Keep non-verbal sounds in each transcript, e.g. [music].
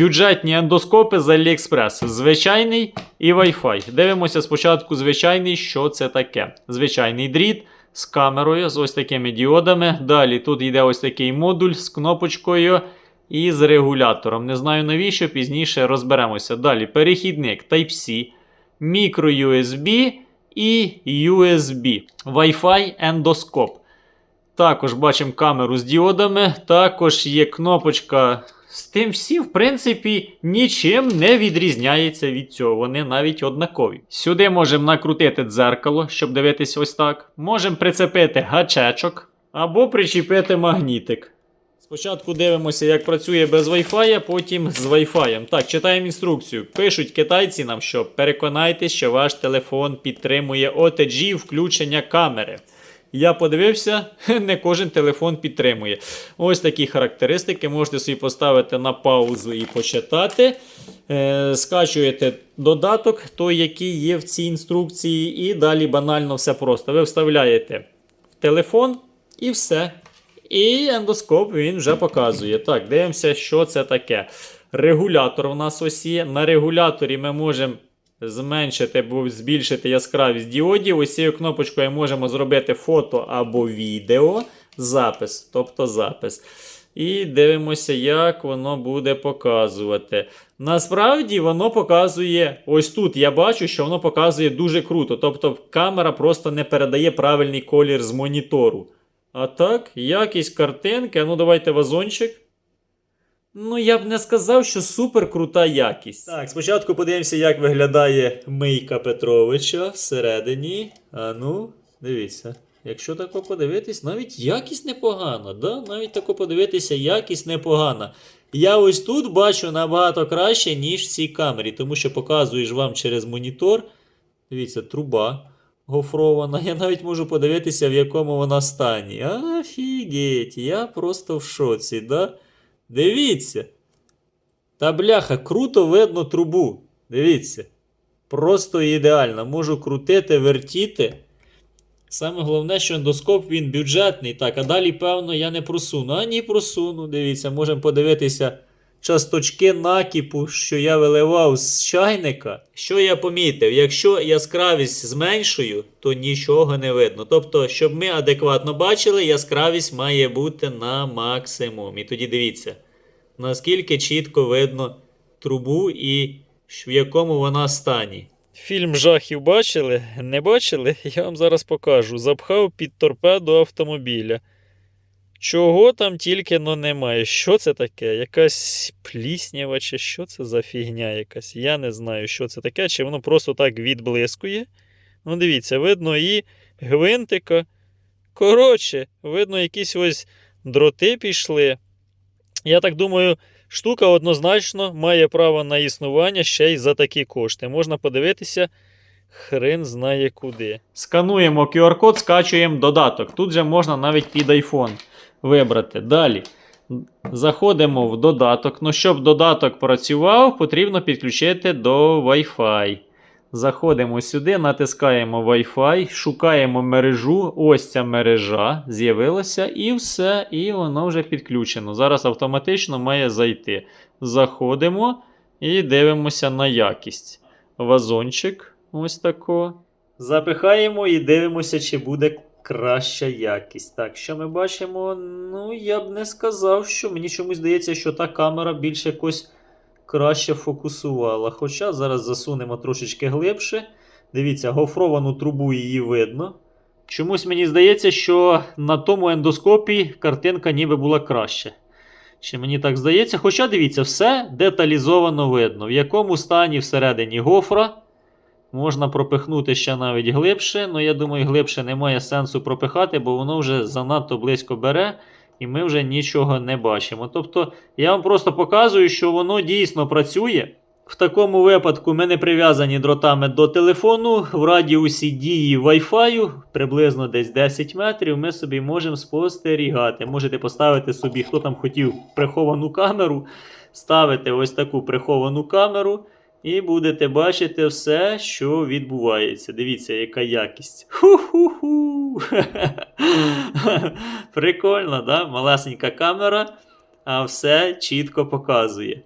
бюджетні ендоскопи з AliExpress. Звичайний і Wi-Fi. Дивимося спочатку звичайний, що це таке. Звичайний дріт з камерою, з ось такими діодами. Далі тут йде ось такий модуль з кнопочкою і з регулятором. Не знаю навіщо, пізніше розберемося. Далі перехідник Type-C, micro-USB і USB. Wi-Fi ендоскоп. Також бачимо камеру з діодами. Також є кнопочка. З тим всі, в принципі, нічим не відрізняється від цього. Вони навіть однакові. Сюди можемо накрутити дзеркало, щоб дивитись ось так. Можемо прицепити гачечок або причепити магнітик. Спочатку дивимося, як працює без Wi-Fi, потім з Wi-Fi. Так, читаємо інструкцію. Пишуть китайці нам, що переконайтесь, що ваш телефон підтримує OTG включення камери. Я подивився, [laughs] не кожен телефон підтримує. Ось такі характеристики. Можете собі поставити на паузу і почитати. Е, скачуєте додаток, той, який є в цій інструкції, і далі банально все просто. Ви вставляєте в телефон і все. І ендоскоп він вже показує. Так, дивимося, що це таке. Регулятор у нас ось є. На регуляторі ми можемо зменшити або збільшити яскравість діодів. Ось цією кнопочкою можемо зробити фото або відео. Запис, тобто запис. І дивимося, як воно буде показувати. Насправді воно показує, ось тут я бачу, що воно показує дуже круто. Тобто камера просто не передає правильний колір з монітору. А так, якість картинки. Ну, давайте вазончик. Ну, я б не сказав, що супер крута якість. Так, спочатку подивимося, як виглядає мийка Петровича всередині. А ну, дивіться. Якщо тако подивитись, навіть якість непогана. Да? Навіть тако подивитися, якість непогана. Я ось тут бачу набагато краще, ніж в цій камері, тому що показуєш вам через монітор. Дивіться, труба гофрована. Я навіть можу подивитися, в якому вона стані. Офігеть, я просто в шоці, да? Дивіться. Та бляха, круто видно трубу. Дивіться. Просто ідеально. Можу крутити, вертіти. Саме головне, що ендоскоп він бюджетний. Так, а далі, певно, я не просуну. А ні, просуну. Дивіться, можемо подивитися часточки накипу, що я виливав з чайника. Що я помітив? Якщо яскравість зменшую, то нічого не видно. Тобто, щоб ми адекватно бачили, яскравість має бути на максимум. І тоді дивіться, наскільки чітко видно трубу і в якому вона стані. Фільм жахів бачили? Не бачили? Я вам зараз покажу. Запхав під торпеду автомобіля. Чого там тільки но немає. Що це таке? Якась пліснява, чи що це за фігня якась? Я не знаю, що це таке, чи воно просто так відблискує. Ну, дивіться, видно і гвинтика. Коротше, видно, якісь ось дроти пішли. Я так думаю, штука однозначно має право на існування ще й за такі кошти. Можна подивитися. Хрен знає куди. Скануємо QR-код, скачуємо додаток. Тут же можна навіть під iPhone вибрати. Далі. Заходимо в додаток. Ну, щоб додаток працював, потрібно підключити до Wi-Fi. Заходимо сюди, натискаємо Wi-Fi, шукаємо мережу. Ось ця мережа з'явилася, і все, і воно вже підключено. Зараз автоматично має зайти. Заходимо і дивимося на якість. Вазончик. Ось тако. Запихаємо і дивимося, чи буде краща якість. Так, що ми бачимо? Ну, я б не сказав, що мені чомусь здається, що та камера більш якось краще фокусувала. Хоча зараз засунемо трошечки глибше. Дивіться, гофровану трубу її видно. Чомусь мені здається, що на тому ендоскопі картинка ніби була краще. Чи мені так здається? Хоча дивіться, все деталізовано видно, в якому стані всередині гофра. Можна пропихнути ще навіть глибше, але я думаю, глибше немає сенсу пропихати, бо воно вже занадто близько бере, і ми вже нічого не бачимо. Тобто, я вам просто показую, що воно дійсно працює. В такому випадку ми не прив'язані дротами до телефону. В радіусі дії Wi-Fi, приблизно десь 10 метрів, ми собі можемо спостерігати. Можете поставити собі, хто там хотів приховану камеру, ставити ось таку приховану камеру. І будете бачити все, що відбувається. Дивіться, яка якість. Ху-ху-ху. [laughs] Прикольно, да? Малесенька камера, а все чітко показує.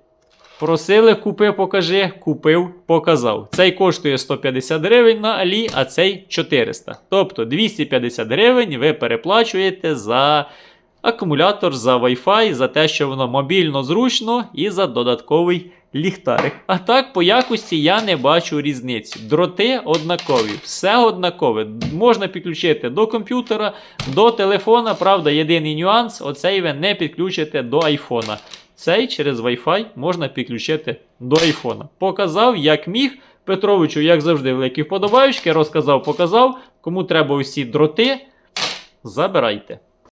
Просили, купи, покажи, купив, показав. Цей коштує 150 гривень на Алі, а цей 400. Тобто 250 гривень ви переплачуєте за акумулятор, за Wi-Fi, за те, що воно мобільно зручно і за додатковий ліхтарик. А так, по якості я не бачу різниці. Дроти однакові, все однакове. Можна підключити до комп'ютера, до телефона. Правда, єдиний нюанс: оцей ви не підключите до айфона. Цей через Wi-Fi можна підключити до айфона. Показав, як міг. Петровичу, як завжди, великі вподобаючки, розказав, показав. Кому треба усі дроти, забирайте.